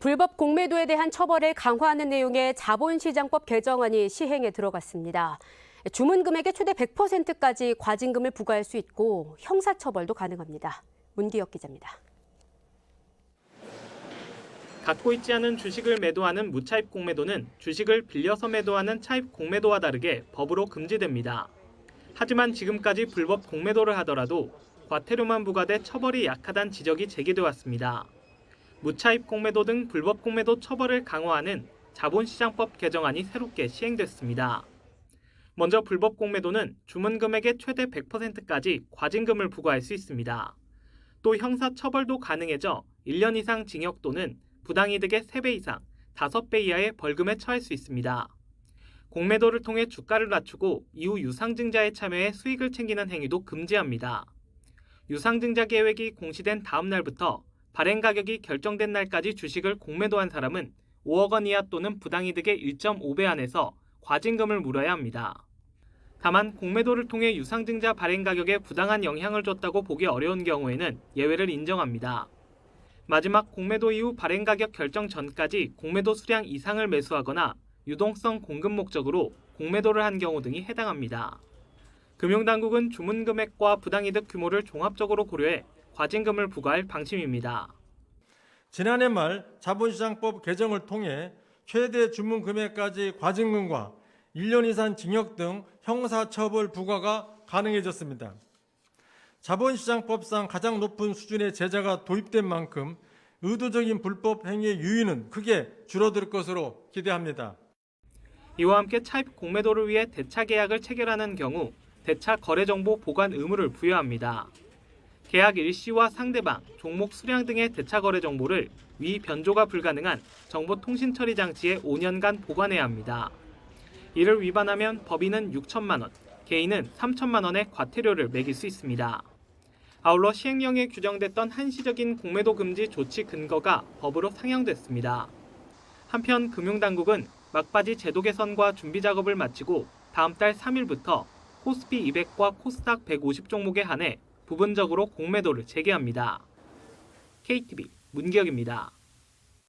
불법 공매도에 대한 처벌을 강화하는 내용의 자본시장법 개정안이 시행에 들어갔습니다. 주문 금액의 최대 100%까지 과징금을 부과할 수 있고 형사처벌도 가능합니다. 문기혁 기자입니다. 갖고 있지 않은 주식을 매도하는 무차입 공매도는 주식을 빌려서 매도하는 차입 공매도와 다르게 법으로 금지됩니다. 하지만 지금까지 불법 공매도를 하더라도 과태료만 부과돼 처벌이 약하다는 지적이 제기돼 왔습니다. 무차입 공매도 등 불법 공매도 처벌을 강화하는 자본시장법 개정안이 새롭게 시행됐습니다. 먼저 불법 공매도는 주문 금액의 최대 100%까지 과징금을 부과할 수 있습니다. 또 형사 처벌도 가능해져 1년 이상 징역 또는 부당이득의 3배 이상, 5배 이하의 벌금에 처할 수 있습니다. 공매도를 통해 주가를 낮추고 이후 유상증자에 참여해 수익을 챙기는 행위도 금지합니다. 유상증자 계획이 공시된 다음 날부터 발행 가격이 결정된 날까지 주식을 공매도한 사람은 5억 원 이하 또는 부당이득의 1.5배 안에서 과징금을 물어야 합니다. 다만 공매도를 통해 유상증자 발행 가격에 부당한 영향을 줬다고 보기 어려운 경우에는 예외를 인정합니다. 마지막 공매도 이후 발행 가격 결정 전까지 공매도 수량 이상을 매수하거나 유동성 공급 목적으로 공매도를 한 경우 등이 해당합니다. 금융당국은 주문 금액과 부당이득 규모를 종합적으로 고려해 과징금을 부과할 방침입니다. 지난해 말 자본시장법 개정을 통해 최대 주문 금액까지 과징금과 1년 이상 징역 등 형사처벌 부과가 가능해졌습니다. 자본시장법상 가장 높은 수준의 제재가 도입된 만큼 의도적인 불법 행위의 유인은 크게 줄어들 것으로 기대합니다. 이와 함께 차입 공매도를 위해 대차 계약을 체결하는 경우 대차 거래 정보 보관 의무를 부여합니다. 계약 일시와 상대방, 종목 수량 등의 대차 거래 정보를 위 변조가 불가능한 정보 통신 처리 장치에 5년간 보관해야 합니다. 이를 위반하면 법인은 6천만 원, 개인은 3천만 원의 과태료를 매길 수 있습니다. 아울러 시행령에 규정됐던 한시적인 공매도 금지 조치 근거가 법으로 상향됐습니다. 한편 금융당국은 막바지 제도 개선과 준비 작업을 마치고 다음 달 3일부터 코스피 200과 코스닥 150 종목에 한해 부분적으로 공매도를 재개합니다. KTV 문기혁입니다.